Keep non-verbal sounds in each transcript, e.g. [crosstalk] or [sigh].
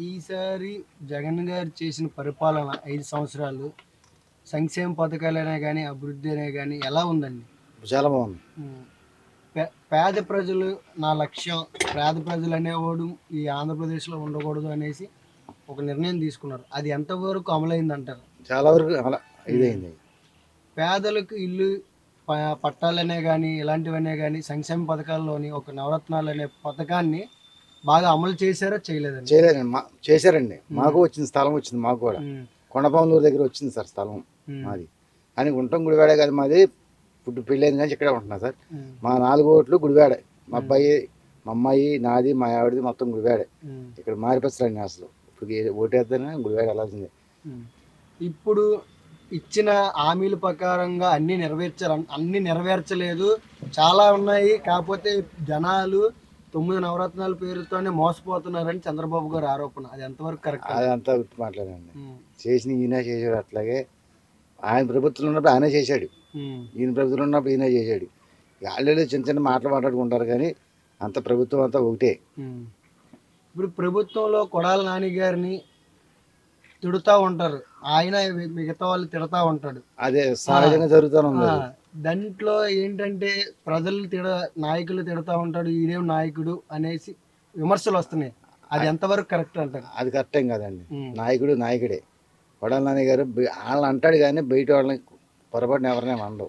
ఈసారి జగన్ గారు చేసిన పరిపాలన ఐదు సంవత్సరాలు సంక్షేమ పథకాలైనా కానీ అభివృద్ధి అయినా కానీ ఎలా ఉందండి? చాలా బాగుంది. పే- పేద ప్రజలు నా లక్ష్యం పేద ప్రజలు అనేవాడు ఈ ఆంధ్రప్రదేశ్లో ఉండకూడదు అనేసి ఒక నిర్ణయం తీసుకున్నారు. అది ఎంతవరకు అమలైందంటారు? చాలా వరకు అలా ఇదైంది. పేదలకు ఇల్లు ప- పట్టాలనే కానీ ఇలాంటివనే కానీ సంక్షేమ పథకాల్లోని ఒక నవరత్నాలు అనే పథకాన్ని బాగా అమలు చేశారా? చేయలేదండి. చేయలేదండి. మా చేశారండి. మాకు వచ్చింది స్థలం వచ్చింది మాకు కూడా. కొండపాములూరు దగ్గర వచ్చింది సార్ స్థలం మాది. కానీ గుంటం గుడివాడే కదా మాది. ఇప్పుడు పెళ్ళైంది కానీ ఇక్కడే ఉంటున్నా సార్. మా నాలుగు ఓట్లు గుడివాడే. మా అబ్బాయి మా అమ్మాయి నాది మా ఆవిడది మొత్తం గుడివాడే. ఇక్కడ మారిపచ్చరండి అసలు. ఇప్పుడు ఓటేద్దానే గుడివాడ వెళ్ళాల్సిందే. ఇప్పుడు ఇచ్చిన హామీల ప్రకారంగా అన్ని నెరవేర్చారు అన్ని నెరవేర్చలేదు. చాలా ఉన్నాయి. కాకపోతే జనాలు తొమ్మిది నవరత్నాల పేరుతోనే మోసపోతున్నారని చంద్రబాబు గారు ఆరోపణ. అది ఎంతవరకు కరెక్ట్? అదంతా గుర్తు మాట్లాడండి. చేసిన ఈయన చేశాడు అట్లాగే. ఆయన ప్రభుత్వంలో ఉన్నప్పుడు ఆయనే చేశాడు. ఈయన ప్రభుత్వంలో ఉన్నప్పుడు ఈయన చేశాడు. వాళ్ళు చిన్న చిన్న మాటలు మాట్లాడుకుంటారు కానీ అంత ప్రభుత్వం అంతా ఒకటే. ఇప్పుడు ప్రభుత్వంలో కొడాల నాని గారిని తిడుతూ ఉంటారు. ఆయన మిగతా వాళ్ళు తిడతా ఉంటాడు. అదే సహజంగా జరుగుతూనే ఉంది. దాంట్లో ఏంటంటే ప్రజలు తిడ నాయకులు తిడతా ఉంటాడు ఈడేం నాయకుడు అనేసి విమర్శలు వస్తున్నాయి. అది ఎంతవరకు కరెక్ట్ అంటారు? అది కరెక్టేం కాదండి. నాయకుడు నాయకుడే. కొడాల నాని గారు వాళ్ళని అంటాడు కానీ బయట వాళ్ళని పొరపాటున ఎవరినే అనడు.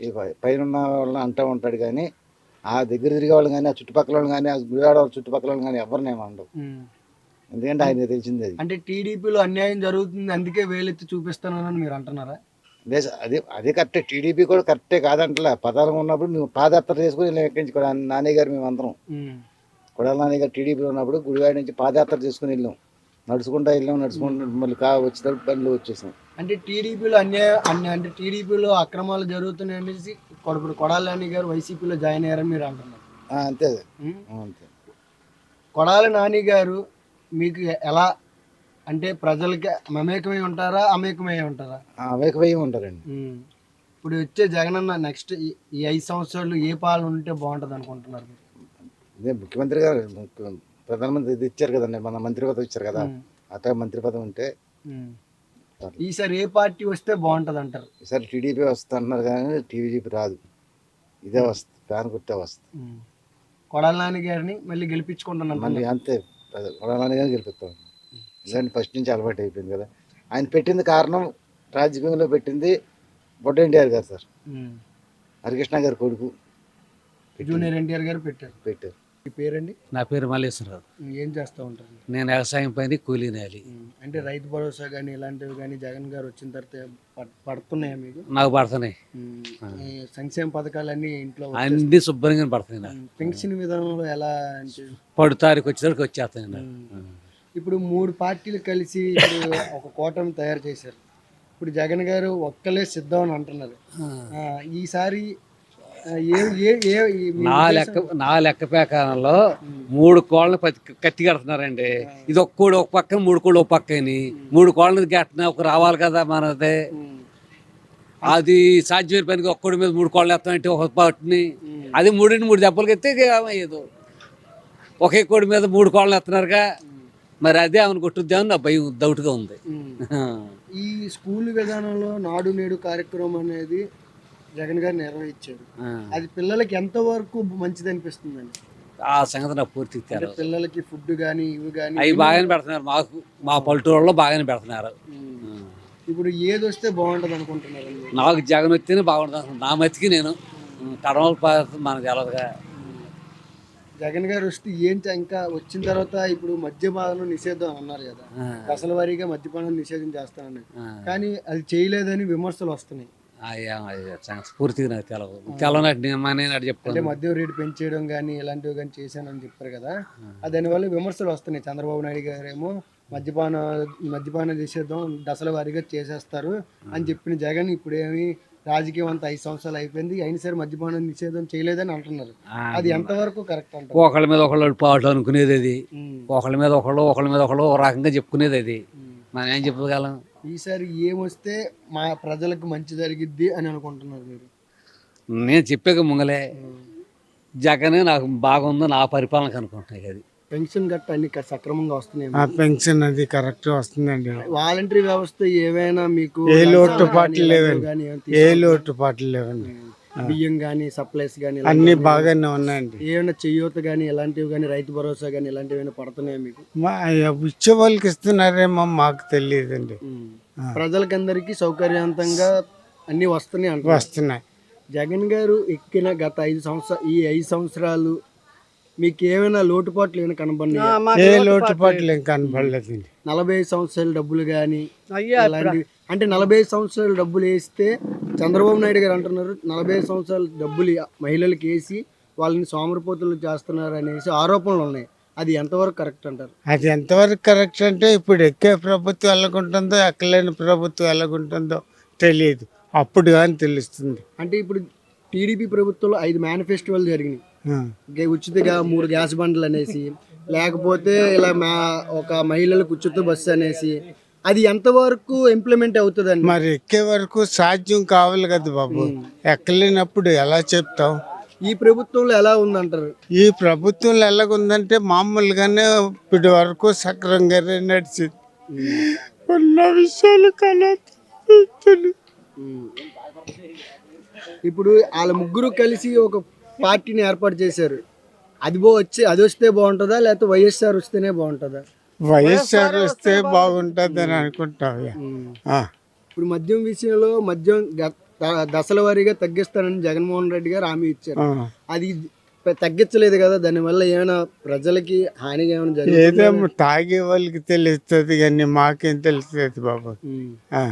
ఈ పైన వాళ్ళని అంటూ ఉంటాడు కానీ ఆ దగ్గర తిరిగే వాళ్ళు కానీ ఆ చుట్టుపక్కల వాళ్ళు కానీ ఆ గుడివాడ వాళ్ళ చుట్టుపక్కల వాళ్ళు కానీ ఎవరినే అనడు. ఎందుకంటే ఆయన తెలిసింది అంటే టీడీపీలో అన్యాయం జరుగుతుంది అందుకే వేలెత్తి చూపిస్తానని మీరు అంటున్నారా? అదే అదే అదే కరెక్టే. టీడీపీ కూడా కరెక్టే కాదంటలే. పదాలు ఉన్నప్పుడు మేము పాదయాత్ర చేసుకుని నుంచి కూడా నాని గారు మేము అందరం. కొడాల నాని గారు టీడీపీలో ఉన్నప్పుడు గుడివాడ నుంచి పాదయాత్ర చేసుకుని వెళ్ళాం. నడుచుకుంటా వెళ్ళాం నడుచుకుంటూ మళ్ళీ కా వచ్చేటప్పుడు బండ్లు వచ్చేసాం. అంటే టీడీపీలో అన్యాయం అన్ని అంటే టీడీపీలో అక్రమాలు జరుగుతున్నాయి అనేసి కొ- ఇప్పుడు కొడాల నాని గారు వైసీపీలో జాయిన్ అయ్యారని మీరు అంటున్నారు. అంతే. అంతే. కొడాలి నాని గారు మీకు ఎలా అంటే ప్రజలకి మమేకమై ఉంటారా అమేకమై ఉంటారా వేకవయ్యం ఉంటారండి. ఇప్పుడు వచ్చే జగనన్న నెక్స్ట్ ఈ- ఐదు సంవత్సరాలు ఏ పాలన ఉంటే బాగుంటుంది అనుకుంటున్నారు? ఇదే ముఖ్యమంత్రి గారు ప్రధానమంత్రి ఇది ఇచ్చారు కదండి మన మంత్రి పదవి ఇచ్చారు కదా. అట్లా మంత్రి పదవి ఉంటే. ఈసారి ఏ పార్టీ వస్తే బాగుంటుంది అంటారు ఈసారి టీడీపీ వస్తా అన్నారు కానీ టీడీపీ రాదు ఇదే వస్తుంది ఫ్యాన్ గుర్తే వస్తుంది. కొడాలి గారిని మళ్ళీ గెలిపించుకుంటాను మళ్ళీ అంతే కొడాలని కానీ గెలిపిస్తాం ఇలాంటి ఫస్ట్ నుంచి అలవాటు అయిపోయింది కదా. ఆయన పెట్టింది కారణం రాజకీయంలో పెట్టింది బొడ్డ ఎన్టీఆర్ గారు సార్. హరికృష్ణ గారి కొడుకు. జూనియర్ ఎన్టీఆర్ గారు పెట్టారు. పెట్టారు. ఈ పేరండి? నా పేరు మల్లేశ్వరరావు. ఏం చేస్తూ ఉంటారు? నేను వ్యవసాయం పని కూలీ నేలి. అంటే రైతు భరోసా కానీ ఇలాంటివి కానీ జగన్ గారు వచ్చిన తర్వాత పడ్- పడుతున్నాయా మీకు? నాకు పడుతున్నాయి. సంక్షేమ పథకాలన్నీ ఇంట్లో అన్ని శుభ్రంగా పడుతున్నాయి నాకు. పెన్షన్ విధానంలో ఎలా అంటే? పడు తారీఖు వచ్చేసరికి వచ్చేస్తాయి నాకు. ఇప్పుడు మూడు పార్టీలు కలిసి ఇప్పుడు [laughs] ఒక కూటమి తయారు చేశారు. ఇప్పుడు జగన్ గారు ఒక్కలే సిద్ధం అని అంటున్నారు. ఈసారి నా లెక్క నా లెక్క ప్రకారంలో మూడు కోళ్ళని కత్తి కడుతున్నారండి. ఇది ఒక్క కోడి ఒక పక్కన మూడు కోళ్ళు ఒక పక్కని మూడు కోళ్ళని గట్టిన ఒక రావాలి కదా మనది. అది సాధ్యమైన పనికి ఒక్కడి మీద మూడు కోళ్ళు ఎత్తామంటే ఒక పట్టుని. అది మూడింటి మూడు దెబ్బలకి ఎత్తే ఏదో ఒకే కోడి మీద మూడు కోళ్ళు ఎత్తున్నారుగా మరి అదే ఆమెను కొట్టుద్దామని నా భయం డౌట్గా ఉంది. ఈ స్కూల్ విధానంలో నాడు నేడు కార్యక్రమం అనేది జగన్ గారు నిర్వహించారు. అది పిల్లలకి ఎంతవరకు మంచిది అనిపిస్తుందండి? ఆ సంగతి నాకు పూర్తిగా అంటే తెలియదు పిల్లలకి ఫుడ్ కానీ ఇవి కానీ అవి బాగానే పెడుతున్నారు. మాకు మా పల్లెటూరులో బాగానే పెడుతున్నారు. ఇప్పుడు ఏది వస్తే బాగుంటుంది అనుకుంటున్నారండి? నాకు జగన్ వస్తేనే బాగుంటుంది. నా మతికి నేను పద్ధతి మనకు తెలదుగా జగన్ గారు వస్తే ఏం చ- ఇంకా వచ్చిన తర్వాత ఇప్పుడు మద్యపానం నిషేధం అని అన్నారు కదా. దశల వారీగా మద్యపానం నిషేధం చేస్తానని. కానీ అది చేయలేదని విమర్శలు వస్తున్నాయి. నాకు తెలవనట్టు నేను చెప్పుకోను. మద్యం రేటు పెంచేయడం కానీ ఇలాంటివి కానీ చేశానని చెప్పారు కదా. దానివల్ల విమర్శలు వస్తున్నాయి. చంద్రబాబు నాయుడు గారేమో మద్యపాన మద్యపాన నిషేధం దశల వారీగా చేసేస్తారు అని చెప్పిన జగన్ ఇప్పుడేమి రాజకీయం అంతా ఐదు సంవత్సరాలు అయిపోయింది. అయిన సరే మద్యపాన నిషేధం చేయలేదని అంటున్నారు. అది ఎంతవరకు కరెక్ట్ అంటారు? ఒకళ్ళ మీద ఒకళ్ళు పాటు అనుకునేది అది. ఒకళ్ళ మీద ఒకళ్ళు ఒకళ్ళ మీద ఒకళ్ళు ఒక రకంగా చెప్పుకునేది అది. మనం ఏం చెప్పగలం? ఈసారి ఏమొస్తే మా ప్రజలకు మంచి జరిగిద్ది అని అనుకుంటున్నారు మీరు? నేను చెప్పాక ముంగలే. జగనే నాకు బాగుంది నా పరిపాలనకు అనుకుంటున్నాయి అది. పెన్షన్ గట్ట అన్ని సక్రమంగా వస్తున్నాయి పెన్షన్ అది కరెక్ట్ వస్తుందండి. వాలంటరీ వ్యవస్థ ఏవైనా మీకు ఏ లంచాలు లోటుపాట్లు గానీ, లేవండి ఏమైనా ఏ తీసుకుంటారా? లోటుపాట్లు లేవండి. బియ్యం కానీ సప్లైస్ కానీ అన్ని బాగానే ఉన్నాయండి. ఏమైనా చెయ్యూత కానీ ఇలాంటివి కానీ రైతు భరోసా కానీ ఇలాంటివి ఏమైనా పడుతున్నాయా మీకు? మా ఇచ్చే వాళ్ళకి ఇస్తున్నారేమో మాకు తెలియదండి. ప్రజలకందరికీ సౌకర్యవంతంగా అన్ని వస్తున్నాయి వస్తున్నాయి. జగన్ గారు ఎక్కిన గత ఐదు సంవత్సరాలు ఈ ఐదు సంవత్సరాలు మీకు ఏమైనా లోటుపాట్లు ఏమైనా కనబడినాయి? ఏ లోటుపాట్లు ఏం కనపడలేదండి నలభై ఐదు సంవత్సరాల డబ్బులు కానీ అలాంటివి అంటే నలభై ఐదు సంవత్సరాల డబ్బులు వేస్తే చంద్రబాబు నాయుడు గారు అంటున్నారు నలభై ఐదు సంవత్సరాల డబ్బులు మహిళలకు వేసి వాళ్ళని సోమరిపోతులు చేస్తున్నారు అనేసి ఆరోపణలు ఉన్నాయి. అది ఎంతవరకు కరెక్ట్ అంటారు? అది ఎంతవరకు కరెక్ట్ అంటే ఇప్పుడు ఎక్కే ప్రభుత్వం ఎలాగుంటుందో ఎక్కలేని ప్రభుత్వం ఎలాగుంటుందో తెలియదు. అప్పుడు కానీ తెలుస్తుంది. అంటే ఇప్పుడు టీడీపీ ప్రభుత్వంలో ఐదు మేనిఫెస్టోలు జరిగినాయి. ఉచితగా మూడు గ్యాస్ బండ్లు అనేసి లేకపోతే ఇలా మా ఒక మహిళలకు ఉచిత బస్సు అనేసి అది ఎంతవరకు ఇంప్లిమెంట్ అవుతుందండి? మరి ఎక్కే వరకు సాధ్యం కావాలి కదా బాబు. ఎక్కలేనప్పుడు ఎలా చెప్తాం ఈ ప్రభుత్వంలో ఎలా ఉందంటారు? ఈ ప్రభుత్వంలో ఎలాగుందంటే మామూలుగానే ఇప్పటి వరకు సక్రంగానే నడిచింది. ఉన్న విషయాలు కలా ఇప్పుడు వాళ్ళ ముగ్గురు కలిసి ఒక పార్టీని ఏర్పాటు చేశారు. అది బో వచ్చి అది వస్తే బాగుంటుందా? లేకపోతే వైఎస్ఆర్ వస్తేనే బాగుంటుందా? వైఎస్ఆర్ వస్తే బాగుంటుంది అని అనుకుంటాం ఆ. ఇప్పుడు మద్యం విషయంలో మద్యం దశల వారీగా తగ్గిస్తానని జగన్మోహన్ రెడ్డి గారు హామీ ఇచ్చారు. అది తగ్గించలేదు కదా దానివల్ల ఏమైనా ప్రజలకి హానిగా ఏమైనా ఏదేమో తాగే వాళ్ళకి తెలుస్తుంది కానీ మాకేం తెలుస్తుంది బాబు. ఆ.